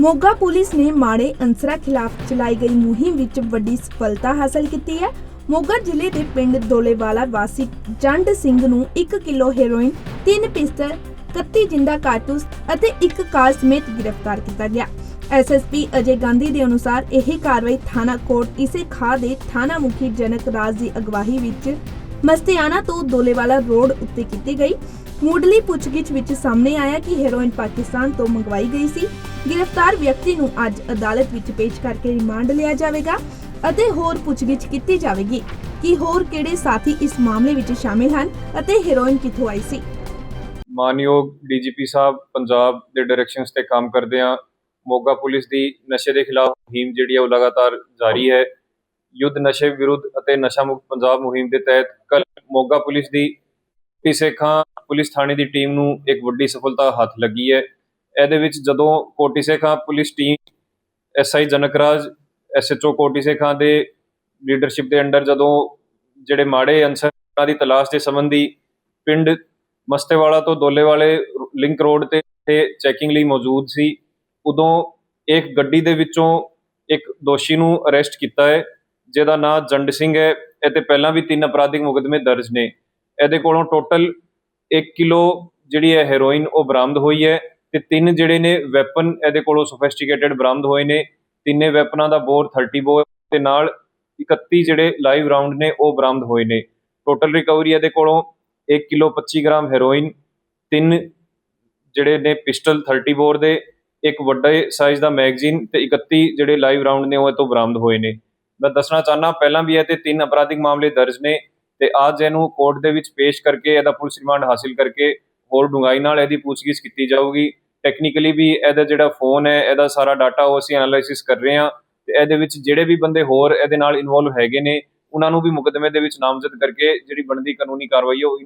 Moga police ਨੇ ਮਾੜੇ ਅੰਸਰਾਂ ਖਿਲਾਫ ਚਲਾਈ ਗਈ ਮੁਹਿੰਮ ਵਿੱਚ ਵੱਡੀ ਸਫਲਤਾ ਹਾਸਲ ਕੀਤੀ ਹੈ। ਮੋਗਾ ਜ਼ਿਲ੍ਹੇ ਦੇ ਪਿੰਡ ਦੋਲੇਵਾਲਾ ਵਾਸੀ ਜੰਡ ਸਿੰਘ ਨੂੰ 1 ਕਿਲੋ ਹੈਰੋਇਨ 3 ਪਿਸਤਲ 31 ਜਿੰਦਾ ਕਾਰਤੂਸ ਅਤੇ ਇੱਕ ਕਾਰ ਸਮੇਤ ਗ੍ਰਿਫਤਾਰ ਕੀਤਾ ਗਿਆ। ਐਸਐਸਪੀ ਅਜੇ ਗਾਂਧੀ ਦੇ ਅਨੁਸਾਰ ਇਹ ਕਾਰਵਾਈ ਥਾਣਾ ਕੋਟ ਇਸੇ ਖਾ ਦੇ ਥਾਣਾ ਮੁਖੀ ਜਨਕ ਰਾਜ ਦੀ ਅਗਵਾਈ ਵਿੱਚ ਮਸਤਿਆਣਾ ਤੋਂ ਦੋਲੇਵਾਲਾ ਰੋਡ ਉੱਤੇ ਕੀਤੀ ਗਈ। ਮੁੱਢਲੀ ਪੁੱਛਗਿੱਛ ਵਿੱਚ ਸਾਹਮਣੇ ਆਇਆ ਕਿ ਹੈਰੋਇਨ ਪਾਕਿਸਤਾਨ ਤੋਂ ਮੰਗਵਾਈ ਗਈ ਸੀ। ਗ੍ਰਿਫਤਾਰ ਵਿਅਕਤੀ ਨੂੰ ਅੱਜ ਅਦਾਲਤ ਵਿੱਚ ਪੇਸ਼ ਕਰਕੇ ਰਿਮਾਂਡ ਲਿਆ ਜਾਵੇਗਾ ਅਤੇ ਹੋਰ ਪੁੱਛਗਿੱਛ ਕੀਤੀ ਜਾਵੇਗੀ ਕਿ ਹੋਰ ਕਿਹੜੇ ਸਾਥੀ ਇਸ ਮਾਮਲੇ ਵਿੱਚ ਸ਼ਾਮਿਲ ਹਨ ਅਤੇ ਹੈਰੋਇਨ ਕਿੱਥੋਂ ਆਈ ਸੀ। ਮਾਨਯੋਗ ਡੀਜੀਪੀ ਸਾਹਿਬ, ਪੰਜਾਬ ਦੇ ਡਾਇਰੈਕਸ਼ਨਸ ਤੇ ਕੰਮ ਕਰਦੇ ਆ ਮੋਗਾ ਪੁਲਿਸ ਦੀ ਨਸ਼ੇ ਦੇ ਖਿਲਾਫ ਮੁਹਿੰਮ ਜਿਹੜੀ ਹੈ ਉਹ ਲਗਾਤਾਰ ਜਾਰੀ ਹੈ। ਯੁੱਧ ਨਸ਼ੇ ਵਿਰੁੱਧ ਅਤੇ ਨਸ਼ਾ ਮੁਕਤ ਪੰਜਾਬ ਮੁਹਿੰਮ ਦੇ ਤਹਿਤ ਕੱਲ ਮੋਗਾ ਪੁਲਿਸ ਦੀ ਸੇਖਾਂ ਪੁਲਿਸ ਥਾਣੇ ਦੀ ਟੀਮ ਨੂੰ ਇੱਕ ਵੱਡੀ ਸਫਲਤਾ ਹੱਥ ਲੱਗੀ ਹੈ। ਇਹਦੇ ਵਿੱਚ ਜਦੋਂ Koti Sekhan police team SI Jankraj SHO Koti Sekhan ਦੇ ਲੀਡਰਸ਼ਿਪ ਦੇ ਅੰਡਰ ਜਦੋਂ ਜਿਹੜੇ ਮਾੜੇ ਅੰਸਰਾਂ ਦੀ ਤਲਾਸ਼ ਦੇ ਸੰਬੰਧੀ ਪਿੰਡ ਮਸਤੇਵਾਲਾ ਤੋਂ ਦੋਲੇਵਾਲੇ ਲਿੰਕ ਰੋਡ ਤੇ ਚੈਕਿੰਗ ਲਈ ਮੌਜੂਦ ਸੀ, ਉਦੋਂ ਇੱਕ ਗੱਡੀ ਦੇ ਵਿੱਚੋਂ ਇੱਕ ਦੋਸ਼ੀ ਨੂੰ ਅਰੈਸਟ ਕੀਤਾ ਹੈ, ਜਿਹਦਾ ਨਾਮ ਜੰਡ ਸਿੰਘ ਹੈ, ਇਹ ਤੇ ਪਹਿਲਾਂ ਵੀ ਤਿੰਨ ਅਪਰਾਧਿਕ ਮੁਕਦਮੇ ਦਰਜ ਨੇ। ਇਹਦੇ ਕੋਲੋਂ ਟੋਟਲ 1 ਕਿਲੋ ਜਿਹੜੀ ਹੈ ਹੈਰੋਇਨ ਉਹ ਬਰਾਮਦ ਹੋਈ ਹੈ ਤੇ ਤਿੰਨ ਜਿਹੜੇ ਨੇ ਵੈਪਨ ਇਹਦੇ ਕੋਲੋਂ ਸੋਫਿਸਟੀਕੇਟਡ ਬਰਾਮਦ ਹੋਏ ਨੇ। ਤਿੰਨੇ ਵੈਪਨਾਂ ਦਾ ਬੋਰ 30 ਬੋਰ ਤੇ ਨਾਲ 31 ਜਿਹੜੇ ਲਾਈਵ ਰਾਉਂਡ ਨੇ ਉਹ ਬਰਾਮਦ ਹੋਏ ਨੇ। ਟੋਟਲ ਰਿਕਵਰੀ ਇਹਦੇ ਕੋਲੋਂ 1 ਕਿਲੋ 25 ਗ੍ਰਾਮ ਹੈਰੋਇਨ ਤਿੰਨ ਜਿਹੜੇ ਨੇ ਪਿਸਟਲ 30 ਬੋਰ ਦੇ, ਇੱਕ ਵੱਡੇ ਸਾਈਜ਼ ਦਾ ਮੈਗਜ਼ੀਨ ਤੇ 31 ਜਿਹੜੇ ਲਾਈਵ ਰਾਉਂਡ ਨੇ ਉਹ ਇਹ ਤੋਂ ਬਰਾਮਦ ਹੋਏ ਨੇ। ਮੈਂ ਦੱਸਣਾ ਚਾਹਨਾ ਪਹਿਲਾਂ ਵੀ ਇਹ ਤੇ ਤਿੰਨ ਅਪਰਾਧਿਕ ਮਾਮਲੇ ਦਰਜ ਨੇ। ਤੇ ਅੱਜ ਇਹਨੂੰ ਕੋਰਟ ਦੇ ਵਿੱਚ ਪੇਸ਼ ਕਰਕੇ ਇਹਦਾ ਪੁਲਿਸ ਰਿਮਾਂਡ ਹਾਸਿਲ ਕਰਕੇ ਹੋਰ ਡੂੰਘਾਈ ਨਾਲ ਇਹਦੀ ਪੁੱਛਗਿੱਛ ਕੀਤੀ ਜਾਊਗੀ। ਟੈਕਨੀਕਲੀ ਵੀ ਇਹਦਾ ਜਿਹੜਾ ਫੋਨ ਹੈ, ਇਹਦਾ ਸਾਰਾ ਡਾਟਾ ਉਹ ਅਸੀਂ ਐਨਾਲਾਈਸਿਸ ਕਰ ਰਹੇ ਹਾਂ ਤੇ ਇਹਦੇ ਵਿੱਚ ਜਿਹੜੇ ਵੀ ਬੰਦੇ ਹੋਰ ਇਹਦੇ ਨਾਲ ਇਨਵੋਲਵ ਹੈਗੇ ਨੇ, ਉਹਨਾਂ ਨੂੰ ਵੀ ਮੁਕਦਮੇ ਦੇ ਵਿੱਚ ਨਾਮਜ਼ਦ ਕਰਕੇ ਜਿਹੜੀ ਬਣਦੀ ਕਾਨੂੰਨੀ ਕਾਰਵਾਈ ਹੈ ਉਹ